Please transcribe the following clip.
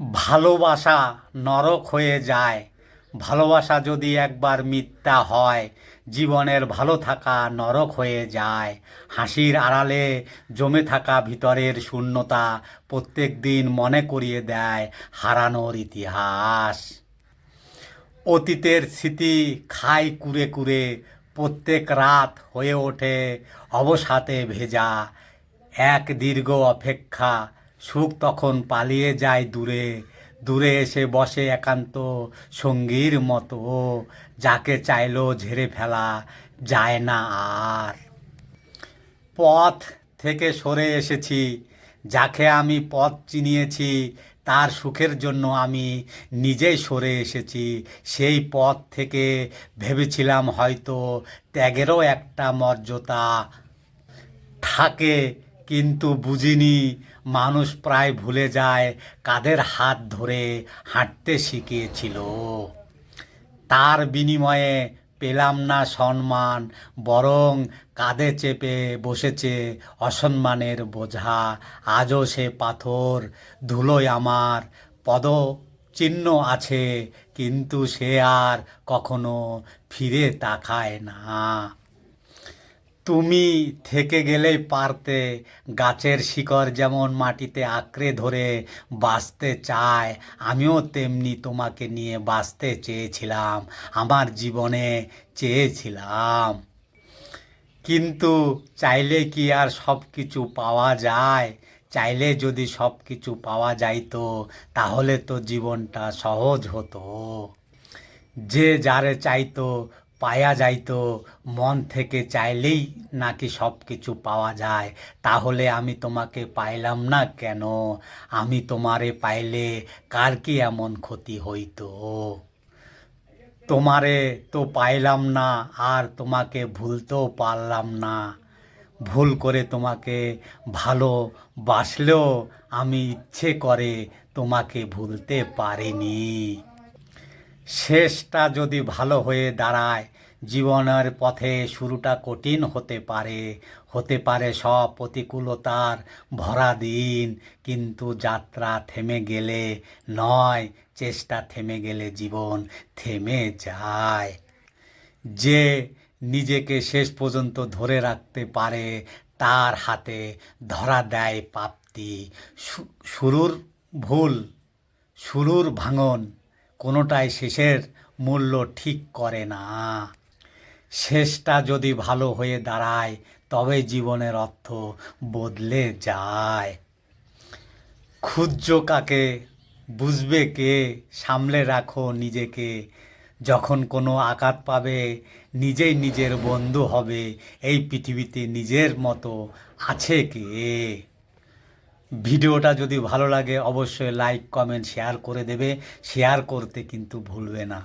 ভালোবাসা নরক হয়ে যায়। ভালোবাসা যদি একবার মিথ্যা হয়, জীবনের ভালো থাকা নরক হয়ে যায়। হাসির আড়ালে জমে থাকা ভিতরের শূন্যতা প্রত্যেক দিন মনে করিয়ে দেয় হারানোর ইতিহাস। অতীতের স্মৃতি খায় কুরে কুরে প্রত্যেক রাত হয়ে ওঠে অবসাতে ভেজা। এক দীর্ঘ অপেক্ষা সুখ তখন পালিয়ে যায় দূরে দূরে এসে বসে একান্ত সঙ্গীর মতো। যাকে চাইলো ঝেড়ে ফেলা যায় না আর। পথ থেকে সরে এসেছি, যাকে আমি পথ চিনিয়েছি, তার সুখের জন্য আমি নিজেই সরে এসেছি। সেই পথ থেকে ভেবেছিলাম হয়তো ত্যাগেরও একটা মর্যাদা থাকে। কিন্তু বুঝিনি, মানুষ প্রায় ভুলে যায় কাদের হাত ধরে হাঁটতে শিখিয়েছিল। তার বিনিময়ে পেলাম না সম্মান, বরং কাঁধে চেপে বসেছে অসম্মানের বোঝা। আজও সে পাথর ধুলোয় আমার পদ চিহ্ন আছে, কিন্তু সে আর কখনো ফিরে তাকায় না। তুমি থেকে গেলেই পারতে। গাছের শিকড় যেমন মাটিতে আঁকড়ে ধরে বাঁচতে চায়, আমিও তেমনি তোমাকে নিয়ে বাঁচতে চেয়েছিলাম, আমার জীবনে চেয়েছিলাম। কিন্তু চাইলে কি আর সব কিছু পাওয়া যায়? চাইলে যদি সব কিছু পাওয়া যাইতো, তাহলে তো জীবনটা সহজ হতো। যে যারে চাইতো পায়া যাইতো মন থেকে চাইলেই নাকি সব কিছু পাওয়া যায়। তাহলে আমি তোমাকে পাইলাম না কেন? আমি তোমারে পাইলে কার কি এমন ক্ষতি হইতো? তোমারে তো পাইলাম না, আর তোমাকে ভুলতেও পারলাম না। ভুল করে তোমাকে ভালো বাসলেও আমি ইচ্ছে করে তোমাকে ভুলতে পারিনি। শেষটা যদি ভালো হয়ে দাঁড়ায়, জীবনের পথে শুরুটা কঠিন হতে পারে। হতে পারে সব প্রতিকূলতার ভরা দিন, কিন্তু যাত্রা থেমে গেলে নয়, চেষ্টা থেমে গেলে জীবন থেমে যায়। যে নিজেকে শেষ পর্যন্ত ধরে রাখতে পারে, তার হাতে ধরা দেয় প্রাপ্তি। শুরুর ভুল, শুরুর ভাঙন কোনোটাই শেষের মূল্য ঠিক করে না। শেষটা যদি ভালো হয়ে দাঁড়ায়, তবে জীবনের অর্থ বদলে যায়। ক্ষুদ্র কাকে? বুঝবে কে? সামলে রাখো নিজেকে। যখন কোনো আঘাত পাবে, নিজেই নিজের বন্ধু হবে। এই পৃথিবীতে নিজের মতো আছে কে? ভিডিওটা যদি ভালো লাগে, অবশ্যই লাইক কমেন্ট শেয়ার করে দেবে। শেয়ার করতে কিন্তু ভুলবে না।